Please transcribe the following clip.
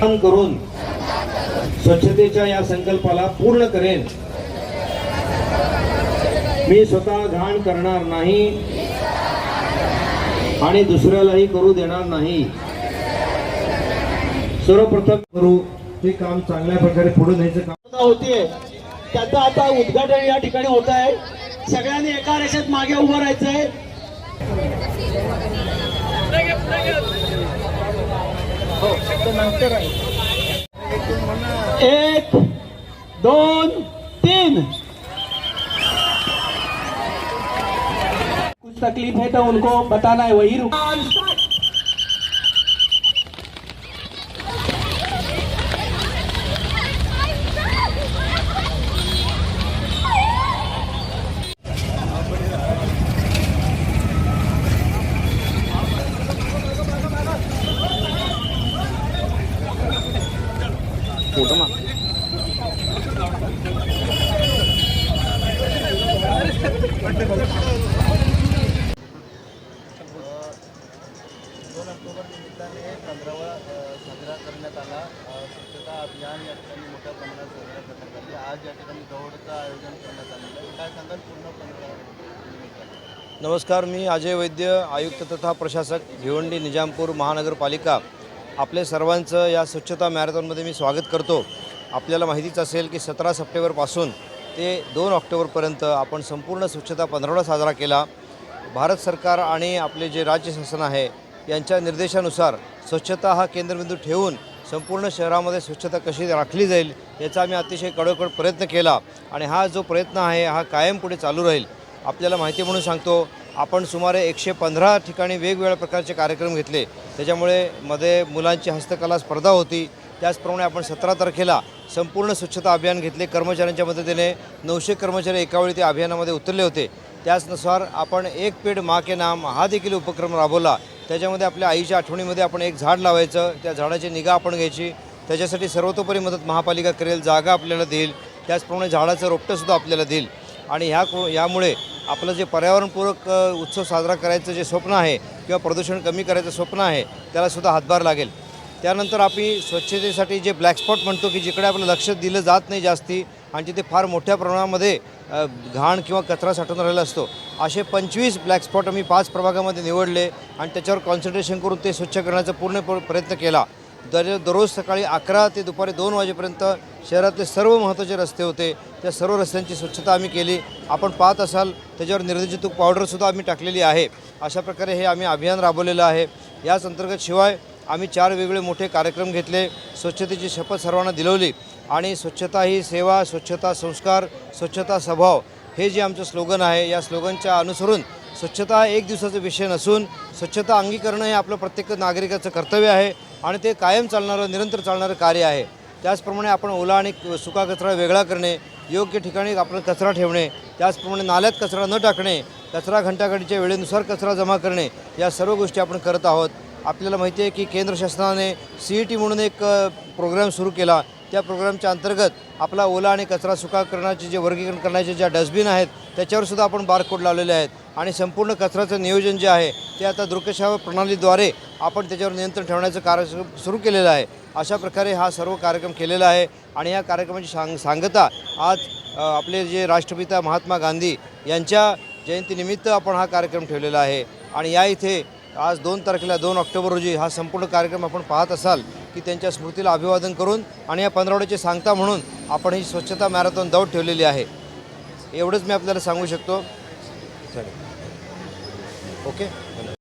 काम करून स्वच्छतेच्या या संकल्पाला पूर्ण करेन. मी स्वतः घाण करणार नाही आणि दुसऱ्यालाही करू देणार नाही. सर्वप्रथम करू ते काम चांगल्या प्रकारे पुढे न्यायचं काम. होतीये त्याचं आता उद्घाटन या ठिकाणी होत आहे. सगळ्यांनी एका रेषेत मागे उभं राहायचंय. एक दोन तीन. कुछ तकलीफ है तो उनको बताना है वही रुक दोन ऑक्टोबर निमित्ताने पंधरावा साजरा करण्यात आला स्वच्छता अभियान या ठिकाणी मोठ्या प्रमाणात साजरा करण्यात आले आज या ठिकाणी दौडचं आयोजन करण्यात आलेलं आहे काय सांगाल पूर्ण पंधरा नमस्कार मी अजय वैद्य आयुक्त तथा प्रशासक भिवंडी निजामपूर महानगरपालिका. आपले सर्वांचं या स्वच्छता मॅरेथॉनमध्ये मी स्वागत करतो. आपल्याला माहितीच असेल की सतरा सप्टेंबरपासून ते दोन ऑक्टोबरपर्यंत आपण संपूर्ण स्वच्छता पंधरवडा साजरा केला. भारत सरकार आणि आपले जे राज्य शासन आहे यांच्या निर्देशानुसार स्वच्छता हा केंद्रबिंदू ठेवून संपूर्ण शहरामध्ये स्वच्छता कशी राखली जाईल याचा आम्ही अतिशय कडोकड प्रयत्न केला आणि हा जो प्रयत्न आहे हा कायम पुढे चालू राहील. आपल्याला माहिती म्हणून सांगतो आपण सुमारे एकशे पंधरा ठिकाणी वेगवेगळ्या प्रकारचे कार्यक्रम घेतले. त्याच्यामुळे मध्ये मुलांची हस्तकला स्पर्धा होती त्याचप्रमाणे आपण सतरा तारखेला संपूर्ण स्वच्छता अभियान घेतले. कर्मचाऱ्यांच्या मदतीने नऊशे कर्मचारी एकावेळी त्या अभियानामध्ये उतरले होते. त्याचनुसार आपण एक पेड मा के नाम हा देखील उपक्रम राबवला. त्याच्यामध्ये आपल्या आईच्या आठवणीमध्ये आपण एक झाड लावायचं. त्या झाडाची निगा आपण घ्यायची. त्याच्यासाठी सर्वतोपरी मदत महापालिका करेल जागा आपल्याला देईल. त्याचप्रमाणे झाडाचं रोपटंसुद्धा आपल्याला देईल. आणि ह्या यामुळे आपलं जे पर्यावरणपूरक उत्सव साजरा करायचं जे स्वप्न आहे किंवा प्रदूषण कमी करायचं स्वप्न आहे त्यालासुद्धा हातभार लागेल. त्यानंतर आम्ही स्वच्छतेसाठी जे ब्लॅक स्पॉट म्हणतो की जिकडे आपलं लक्ष दिलं जात नाही जास्ती आणि तिथे फार मोठ्या प्रमाणामध्ये घाण किंवा कचरा साठवून राहिला असतो. असे पंचवीस ब्लॅक स्पॉट आम्ही पाच प्रभागामध्ये निवडले आणि त्याच्यावर कॉन्सन्ट्रेशन करून ते स्वच्छ करण्याचा पूर्ण प्रयत्न केला. दर दररोज सकाळी अकरा ते दुपारी दोन वाजेपर्यंत शहरातले सर्व महत्त्वाचे रस्ते होते. त्या सर्व रस्त्यांची स्वच्छता आम्ही केली. आपण पाहत असाल त्याच्यावर निर्देशित पावडरसुद्धा आम्ही टाकलेली आहे. अशा प्रकारे हे आम्ही अभियान राबवलेलं आहे. याच अंतर्गत शिवाय आम्ही चार वेगळे मोठे कार्यक्रम घेतले. स्वच्छतेची शपथ सर्वांना दिलवली. आणि स्वच्छता ही सेवा स्वच्छता संस्कार स्वच्छता स्वभाव हे जे आमचं स्लोगन आहे या स्लोगनच्या अनुसरून स्वच्छता हा एक दिवसाचा विषय नसून स्वच्छता अंगीकरणं हे आपलं प्रत्येक नागरिकाचं कर्तव्य आहे आणि ते कायम चालणारं निरंतर चालणारं कार्य आहे. त्याचप्रमाणे आपण ओला आणि सुका कचरा वेगळा करणे योग्य ठिकाणी आपण कचरा ठेवणे त्याचप्रमाणे नाल्यात कचरा न टाकणे कचरा घंटागाडीच्या वेळेनुसार कचरा जमा करणे या सर्व गोष्टी आपण करत आहोत. आपल्याला माहिती आहे की केंद्र शासनाने सी ई टी म्हणून एक प्रोग्राम सुरू केला. त्या प्रोग्रामच्या अंतर्गत आपला ओला आणि कचरा सुका करण्याचे जे वर्गीकरण करण्याचे ज्या डस्टबिन आहेत त्याच्यावरसुद्धा आपण बारकोड लावलेले आहेत. आणि संपूर्ण कचऱ्याचं नियोजन जे आहे ते आता दृकश्राव्य प्रणालीद्वारे आपण त्याच्यावर नियंत्रण ठेवण्याचं कार्य सुरू केलेलं आहे. अशा प्रकारे हा सर्व कार्यक्रम केलेला आहे. आणि या कार्यक्रमाची सांग सांगता आज आपले जे राष्ट्रपिता महात्मा गांधी यांच्या जयंतीनिमित्त आपण हा कार्यक्रम ठेवलेला आहे. आणि या इथे आज दोन तारखेला दोन ऑक्टोबर रोजी हा संपूर्ण कार्यक्रम आपण पाहत असाल की त्यांच्या स्मृतीला अभिवादन करून आणि या पंधरवड्याची सांगता म्हणून आपण ही स्वच्छता मॅरेथॉन दौड ठेवलेली आहे. एवढंच मी आपल्याला सांगू शकतो. चालेल. ओके?